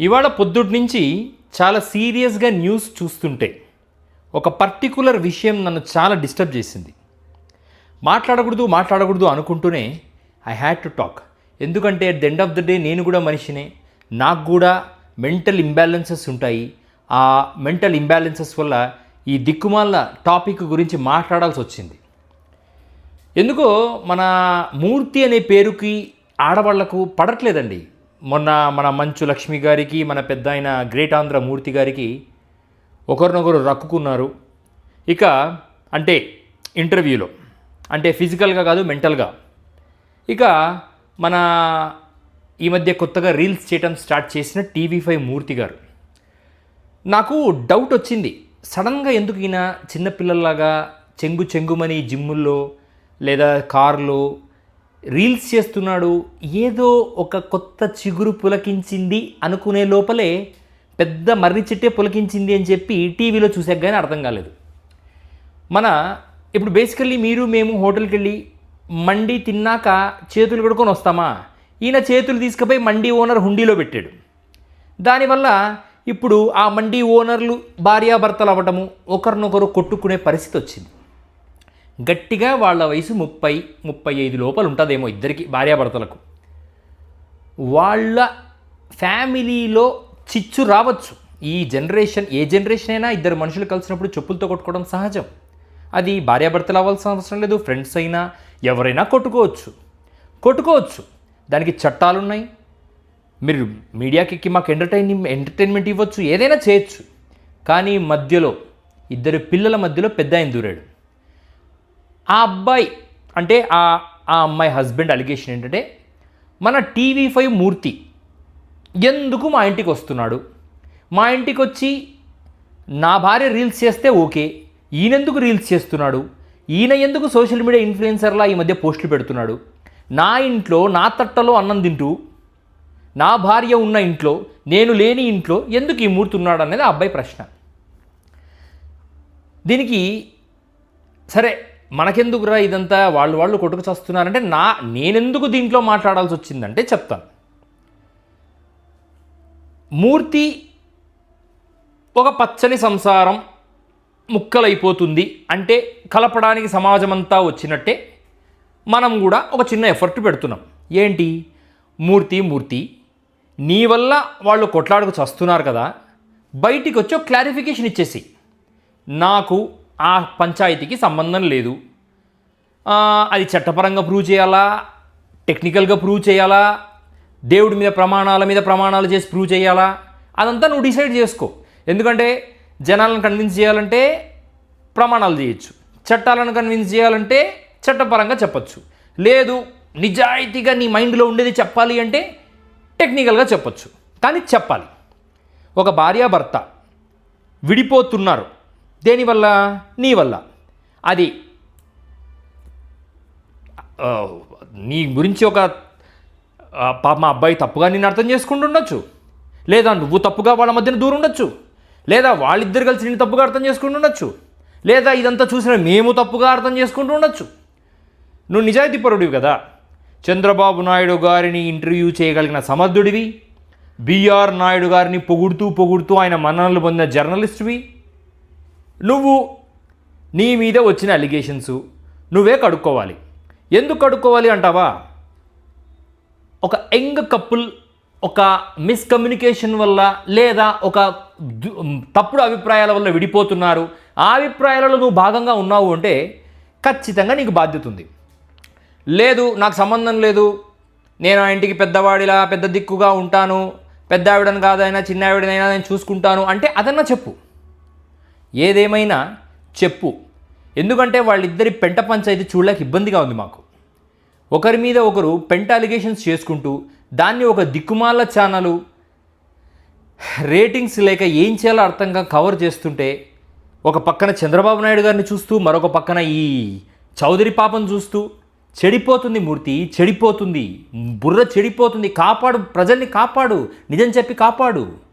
ఇవాళ పొద్దుటి నుంచి చాలా సీరియస్గా న్యూస్ చూస్తుంటే ఒక పర్టికులర్ విషయం నన్ను చాలా డిస్టర్బ్ చేసింది. మాట్లాడకూడదు మాట్లాడకూడదు అనుకుంటూనే ఐ హ్యాడ్ టు టాక్ ఎందుకంటే at the end of the day నేను కూడా మనిషినే. నాకు కూడా మెంటల్ ఇంబ్యాలెన్సెస్ ఉంటాయి. ఆ మెంటల్ ఇంబ్యాలెన్సెస్ వల్ల ఈ దిక్కుమాల టాపిక్ గురించి మాట్లాడాల్సి వచ్చింది. ఎందుకో మన మూర్తి అనే పేరుకి ఆడవాళ్ళకు పడట్లేదండి. మొన్న మన మంచు లక్ష్మి గారికి మన పెద్ద ఆయన గ్రేట్ ఆంధ్ర మూర్తి గారికి ఒకరినొకరు రక్కుకున్నారు. ఇక అంటే ఇంటర్వ్యూలో అంటే ఫిజికల్గా కాదు మెంటల్గా. ఇక మన ఈ మధ్య కొత్తగా రీల్స్ చేయటం స్టార్ట్ చేసిన టీవీ ఫైవ్ మూర్తి గారు. నాకు డౌట్ వచ్చింది సడన్గా ఎందుకు ఈయన చిన్నపిల్లల్లాగా చెంగు చెంగుమని జిమ్ముల్లో లేదా కార్లో రీల్స్ చేస్తున్నాడు ఏదో ఒక కొత్త చిగురు పులకించింది అనుకునే లోపలే పెద్ద మర్రి చెట్టే పులకించింది అని చెప్పి టీవీలో చూసాక కానీ అర్థం కాలేదు. మన ఇప్పుడు బేసికల్లీ మీరు మేము హోటల్కి వెళ్ళి మండి తిన్నాక చేతులు కడుక్కొని వస్తామా? ఈయన చేతులు తీసుకుపోయి మండి ఓనర్ హుండీలో పెట్టాడు. దానివల్ల ఇప్పుడు ఆ మండి ఓనర్లు భార్యాభర్తలు అవ్వటము ఒకరినొకరు కొట్టుకునే పరిస్థితి వచ్చింది. గట్టిగా వాళ్ళ వయసు ముప్పై ముప్పై ఐదు లోపల ఉంటుందేమో ఇద్దరికి భార్యాభర్తలకు. వాళ్ళ ఫ్యామిలీలో చిచ్చు రావచ్చు. ఈ జనరేషన్ ఏ జనరేషన్ అయినా ఇద్దరు మనుషులు కలిసినప్పుడు చెప్పులతో కొట్టుకోవడం సహజం. అది భార్యాభర్తలు అవ్వాల్సిన అవసరం లేదు ఫ్రెండ్స్ అయినా ఎవరైనా కొట్టుకోవచ్చు. కొట్టుకోవచ్చు. దానికి చట్టాలు ఉన్నాయి మీరు మీడియాకి ఎక్కి మాకు ఎంటర్టైన్ ఎంటర్టైన్మెంట్ ఇవ్వచ్చు ఏదైనా చేయొచ్చు. కానీ మధ్యలో ఇద్దరు పిల్లల మధ్యలో పెద్ద ఆయన దూరాడు. ఆ అబ్బాయి అంటే ఆ ఆ అమ్మాయి హస్బెండ్ అలిగేషన్ ఏంటంటే మన టీవీ ఫైవ్ మూర్తి ఎందుకు మా ఇంటికి వస్తున్నాడు? మా ఇంటికి వచ్చి నా భార్య రీల్స్ చేస్తే ఓకే ఈయనెందుకు రీల్స్ చేస్తున్నాడు? ఈయన ఎందుకు సోషల్ మీడియా ఇన్ఫ్లుయెన్సర్లా ఈ మధ్య పోస్టులు పెడుతున్నాడు? నా ఇంట్లో నా తట్టలో అన్నం తింటూ నా భార్య ఉన్న ఇంట్లో నేను లేని ఇంట్లో ఎందుకు ఈ మూర్తి ఉన్నాడు అనేది ఆ అబ్బాయి ప్రశ్న. దీనికి సరే మనకెందుకురా ఇదంతా? వాళ్ళు వాళ్ళు కొట్టుకు చస్తున్నారంటే నా నేనెందుకు దీంట్లో మాట్లాడాల్సి వచ్చిందంటే చెప్తాను. మూర్తి ఒక పచ్చని సంసారం ముక్కలైపోతుంది అంటే కలపడానికి సమాజం అంతా వచ్చినట్టే మనం కూడా ఒక చిన్న ఎఫర్ట్ పెడుతున్నాం. ఏంటి? మూర్తి మూర్తి నీ వల్ల వాళ్ళు కొట్లాడుకు చస్తున్నారు కదా బయటికి వచ్చి ఒక క్లారిఫికేషన్ ఇచ్చేసి నాకు ఆ పంచాయతీకి సంబంధం లేదు. అది చట్టపరంగా ప్రూవ్ చేయాలా? టెక్నికల్గా ప్రూవ్ చేయాలా? దేవుడి మీద ప్రమాణాల మీద ప్రమాణాలు చేసి ప్రూవ్ చేయాలా? అదంతా నువ్వు డిసైడ్ చేసుకో. ఎందుకంటే జనాలను కన్విన్స్ చేయాలంటే ప్రమాణాలు చేయొచ్చు. చట్టాలను కన్విన్స్ చేయాలంటే చట్టపరంగా చెప్పచ్చు. లేదు నిజాయితీగా నీ మైండ్లో ఉండేది చెప్పాలి అంటే టెక్నికల్గా చెప్పచ్చు. కానీ చెప్పాలి. ఒక భార్యాభర్త విడిపోతున్నారు. దేనివల్ల? నీ వల్ల. అది నీ గురించి ఒక పాప మా అబ్బాయి తప్పుగా నేను అర్థం చేసుకుంటుండొచ్చు. లేదా నువ్వు తప్పుగా వాళ్ళ మధ్యన దూరం ఉండొచ్చు లేదా వాళ్ళిద్దరు కలిసి నేను తప్పుగా అర్థం చేసుకుంటుండొచ్చు. లేదా ఇదంతా చూసిన మేము తప్పుగా అర్థం చేసుకుంటూ ఉండొచ్చు నువ్వు నిజాయితీ పరుడివి కదా. చంద్రబాబు నాయుడు గారిని ఇంటర్వ్యూ చేయగలిగిన సమర్థుడివి. బీఆర్ నాయుడు గారిని పొగుడుతూ పొగుడుతూ ఆయన మన్ననలు పొందిన జర్నలిస్టువి. నువ్వు నీ మీద వచ్చిన అలిగేషన్స్ నువ్వే కడుక్కోవాలి. ఎందుకు కడుక్కోవాలి అంటావా? ఒక యంగ్ కపుల్ ఒక మిస్కమ్యూనికేషన్ వల్ల లేదా ఒక తప్పుడు అభిప్రాయాల వల్ల విడిపోతున్నారు. ఆ అభిప్రాయాలలో నువ్వు భాగంగా ఉన్నావు అంటే ఖచ్చితంగా నీకు బాధ్యత ఉంది. లేదు నాకు సంబంధం లేదు. నేను ఆ ఇంటికి పెద్దవాడిలా పెద్ద దిక్కుగా ఉంటాను. పెద్ద ఆవిడని కాదైనా చిన్న ఆవిడనైనా నేను చూసుకుంటాను. అంటే అదన్నా చెప్పు. ఏదేమైనా చెప్పు. ఎందుకంటే వాళ్ళిద్దరి పెంట పంచాయతీ చూడలేక ఇబ్బందిగా ఉంది మాకు. ఒకరి మీద ఒకరు పెంట అలిగేషన్స్ చేసుకుంటూ దాన్ని ఒక దిక్కుమాల ఛానలు రేటింగ్స్ లేక ఏం చేయాలో అర్థంగా కవర్ చేస్తుంటే ఒక పక్కన చంద్రబాబు నాయుడు గారిని చూస్తూ మరొక పక్కన ఈ చౌదరి పాపం చూస్తూ చెడిపోతుంది మూర్తి చెడిపోతుంది బుర్ర చెడిపోతుంది కాపాడు ప్రజల్ని కాపాడు నిజం చెప్పి కాపాడు.